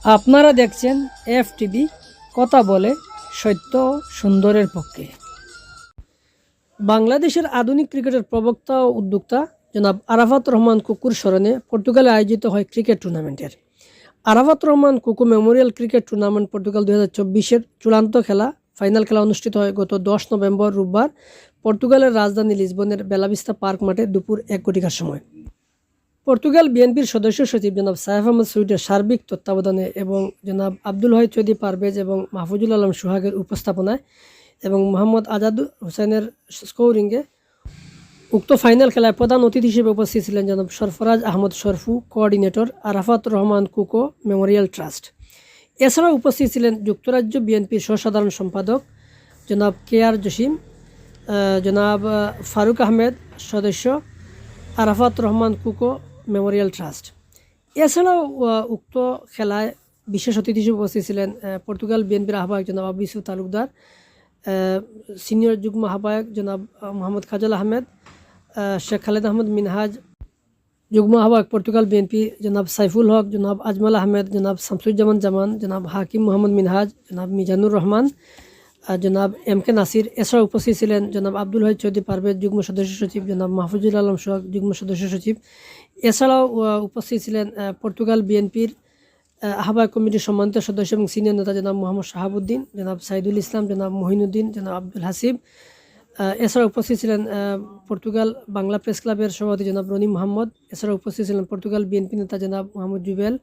আপনারা দেখছেন F TV কথা বলে সত্য সুন্দরের পক্ষে। বাংলাদেশের আধুনিক ক্রিকেটের প্রবক্তা ও উদ্যোক্তা জনাব আরাফাত রহমান কুকুর স্মরণে পর্তুগালে আয়োজিত হয় ক্রিকেট টুর্নামেন্টের। আরাফাত রহমান কুকু মেমোরিয়াল ক্রিকেট টুর্নামেন্ট পর্তুগাল দু হাজার চব্বিশের চূড়ান্ত খেলা, ফাইনাল খেলা অনুষ্ঠিত হয় গত দশ নভেম্বর রোববার পর্তুগালের রাজধানী লিসবনের বেলাবিস্তা পার্ক মাঠে দুপুর এক কোটিকার সময়। পর্তুগাল বিএনপির সদস্য সচিব জনাব সাহেব আহমদ সুইডের সার্বিক তত্ত্বাবধানে এবং জনাব আব্দুল হাই চৌধুরী পারভেজ এবং মাহফুজুল আলম সোহাগের উপস্থাপনায় এবং মোহাম্মদ আজাদ হোসেনের স্কোরিংয়ে উক্ত ফাইনাল খেলায় প্রধান অতিথি হিসেবে উপস্থিত ছিলেন জনাব Sarfaraz Ahmad Sharfu coordinator Arafat Rahman Koko, memorial trust. এছাড়াও উপস্থিত ছিলেন যুক্তরাজ্য বিএনপির সহসাধারণ সম্পাদক জনাব কে আর জসিম জনাব ফারুক আহমেদ সদস্য আরাফাত রহমান কুকো মেমোরিয়াল ট্রাস্ট এছাড়াও উক্ত খেলায় বিশেষ অতিথি হিসেবে উপস্থিত ছিলেন পর্তুগাল বিএনপির আহ্বায়ক জনাব আবু তালুকদার সিনিয়র যুগ্ম আহ্বায়ক জনাব মোহাম্মদ খাজাল আহমেদ শেখ খালেদ আহমদ মিনহাজ, যুগ্ম আহ্বায়ক পর্তুগাল বিএনপি জনাব সাইফুল হক, জনাব আজমাল আহমেদ, জনাব শামসুজ্জামান জামান, জনাব হাকিম মোহাম্মদ মিনহাজ, জনাব মিজানুর রহমান জনাব এম কে নাসির এছাড়া উপস্থিত ছিলেন জনাব আব্দুল হাই চৌধুরী পারভেজ, যুগ্ম সদস্য সচিব জনাব মাহফুজুল আলম সোহাগ যুগ্ম সদস্য সচিব। এছাড়াও উপস্থিত ছিলেন পর্তুগাল বিএনপির আহ্বায়ক কমিটির সম্মানিত সদস্য এবং সিনিয়র নেতা জনাব মোহাম্মদ শাহাবুদ্দিন, জনাব সাইদুল ইসলাম, জনাব মহিনুদ্দিন, জনাব আব্দুল হাসিব। এছাড়া উপস্থিত ছিলেন পর্তুগাল বাংলা প্রেস ক্লাবের সভাপতি জনাব রনি মোহাম্মদ। এছাড়া উপস্থিত ছিলেন পর্তুগাল বিএনপি নেতা জনাব মোহাম্মদ জুবেল,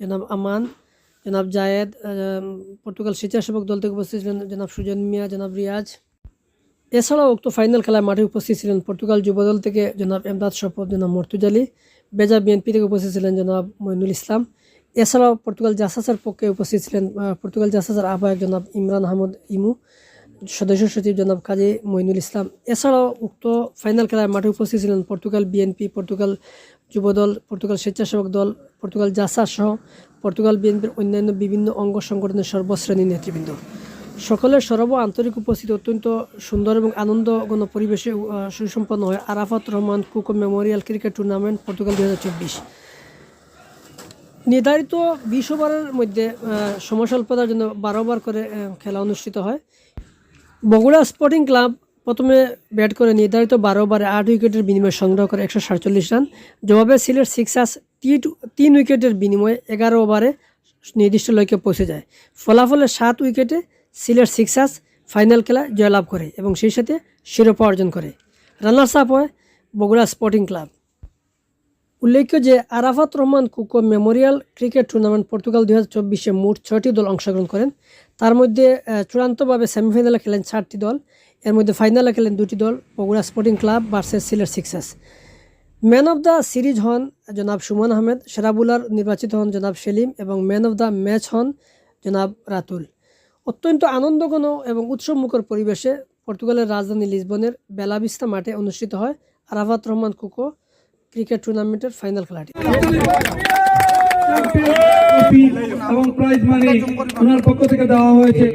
জনাব আমান জনাব জায়েদ পর্তুগাল স্বেচ্ছাসেবক দল থেকে উপস্থিত ছিলেন জনাব সুজন মিয়া, জনাব রিয়াজ। এছাড়াও উক্ত ফাইনাল খেলায় মাঠে উপস্থিত ছিলেন পর্তুগাল যুবদল থেকে জনাব এমদাদ শপথ, জনাব মর্তুজালি বেজা বিএনপি থেকে উপস্থিত ছিলেন জনাব মইনুল ইসলাম। এছাড়াও পর্তুগাল জাসাসের পক্ষে উপস্থিত ছিলেন পর্তুগাল জাসাসের আহ্বায়ক জনাব ইমরান আহমদ ইমু। সদস্য সচিব জনাব কাজী মইনুল ইসলাম। এছাড়াও উক্ত ফাইনাল খেলায় মাঠে উপস্থিত ছিলেন Portugal BNP, Portugal Jubodal Portugal Swechchhasebak Dal, Portugal JASAS সহ পর্তুগাল বিএনপির অন্যান্য বিভিন্ন অঙ্গ সংগঠনের সর্বশ্রেণীর নেতৃবৃন্দ। সকলের সর্ব আন্তরিক উপস্থিতি অত্যন্ত সুন্দর এবং আনন্দঘন পরিবেশে সুসম্পন্ন হয় Arafat Rahman Koko memorial cricket tournament Portugal দুই হাজার চব্বিশ। নির্ধারিত বিশ ওভারের মধ্যে আহ, সময় স্বল্পতার জন্য বারো করে খেলা অনুষ্ঠিত হয়। বগুড়া স্পোর্টিং ক্লাব প্রথমে ব্যাট করে নির্ধারিত বারো ওভারে আট উইকেটের বিনিময়ে সংগ্রহ করে একশো সাতচল্লিশ রান। জবাবে সিলেট সিক্সার্স তিন উইকেটের বিনিময়ে এগারো ওভারে নির্দিষ্ট লক্ষ্যে পৌঁছে যায়। ফলাফলে সাত উইকেটে সিলেট সিক্সার্স ফাইনাল খেলা জয়লাভ করে এবং সেই সাথে শিরোপা অর্জন করে। রানার্স আপ হয় বগুড়া স্পোর্টিং ক্লাব উল্লেখ্য যে Arafat Rahman Koko memorial cricket tournament Portugal দুই হাজার চব্বিশে মোট ছয়টি দল অংশগ্রহণ করেন। তার মধ্যে চূড়ান্তভাবে সেমিফাইনালে খেলেন চারটি দল। এর মধ্যে ফাইনালে খেলেন দুটি দল, Bogura sporting club versus Sylhet sixers. Man of the series হন জনাব সুমন আহমেদ সেরা বোলার নির্বাচিত হন জনাব সেলিম এবং ম্যান অফ দ্য ম্যাচ হন জনাব রাতুল। অত্যন্ত আনন্দঘন এবং উৎসবমুখর পরিবেশে পর্তুগালের রাজধানী লিসবনের বেলাবিস্তা মাঠে অনুষ্ঠিত হয় আরাফাত রহমান কুকো ক্রিকেট টুর্নামেন্টের ফাইনাল খেলাটি। এবং প্রাইজ মানি ওনার পক্ষ থেকে দেওয়া হয়েছে।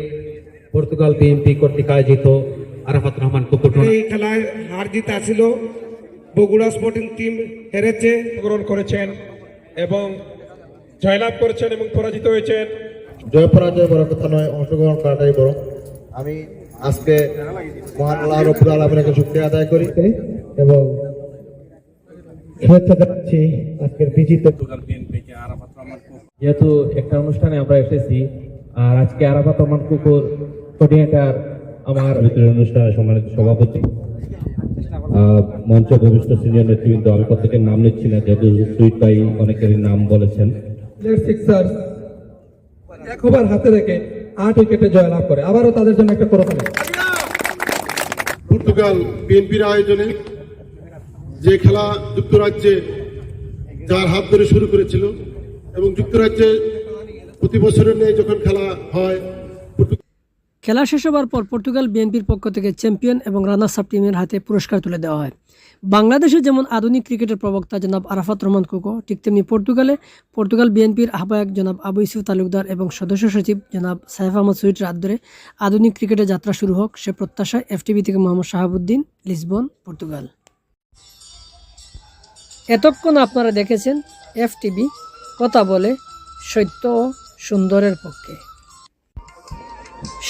পর্তুগাল বিএনপি কর্তৃক আয়োজিত আরাফাত রহমান কুকুর এই খেলায় হার জিত আসিল বগুড়া স্পোর্টিং টিম হেরেছে। অংশগ্রহণ করেছেন এবং জয়লাভ করেছেন এবং পরাজিত হয়েছেন। জয় পরাজয় বড় কথা নয় অংশগ্রহণ করাটাই বড়। আমি আজকে মহান আল্লাহ রব্বুল আলমের কাছে শুক্রিয়া আদায় করি এবং শুভেচ্ছা জানাচ্ছি আজকের বিজিত যেহেতু একটা অনুষ্ঠানে আমরা এসেছি আর আজকে আরাফাত রহমান কুকুর কোঅর্ডিনেটর আমার ভিতরের অনুষ্ঠানে সম্মানিত সভাপতি। মঞ্চ ভবিষ্ঠ সিনিয়র নেতৃবৃন্দ আমি প্রত্যেকের নাম নিচ্ছি না যেহেতু সুইট ভাই অনেকেরই নাম বলেছেন। সিলেট সিক্সার্স এক ওভার হাতে রেখে আট উইকেটে জয়লাভ করে। আবারও তাদের জন্য একটা করতালি পর্তুগাল বিএনপির আয়োজনে যে খেলা যুক্তরাজ্যে যার হাত ধরে শুরু করেছিল এবং যুক্তরাজ্যে প্রতি বছরের নেই যখন খেলা হয় খেলা শেষ হবার পর পর্তুগাল বিএনপির পক্ষ থেকে চ্যাম্পিয়ন এবং রানার্স আপ টিমের হাতে পুরস্কার তুলে দেওয়া হয়। বাংলাদেশে যেমন আধুনিক ক্রিকেটের প্রবক্তা জনাব আরাফাত রহমান কোকো ঠিক তেমনি পর্তুগালে পর্তুগাল বিএনপির আহ্বায়ক জনাব আবু ইসুফ তালুকদার এবং সদস্য সচিব জনাব সাইফ আহমদ সুইটের হাত ধরে আধুনিক ক্রিকেটের যাত্রা শুরু হোক সে প্রত্যাশায় এফটিভি থেকে মোহাম্মদ শাহাবুদ্দিন, লিসবন, পর্তুগাল। এতক্ষণ আপনারা দেখেছেন এফটিভি কথা বলে সত্য ও সুন্দরের পক্ষে।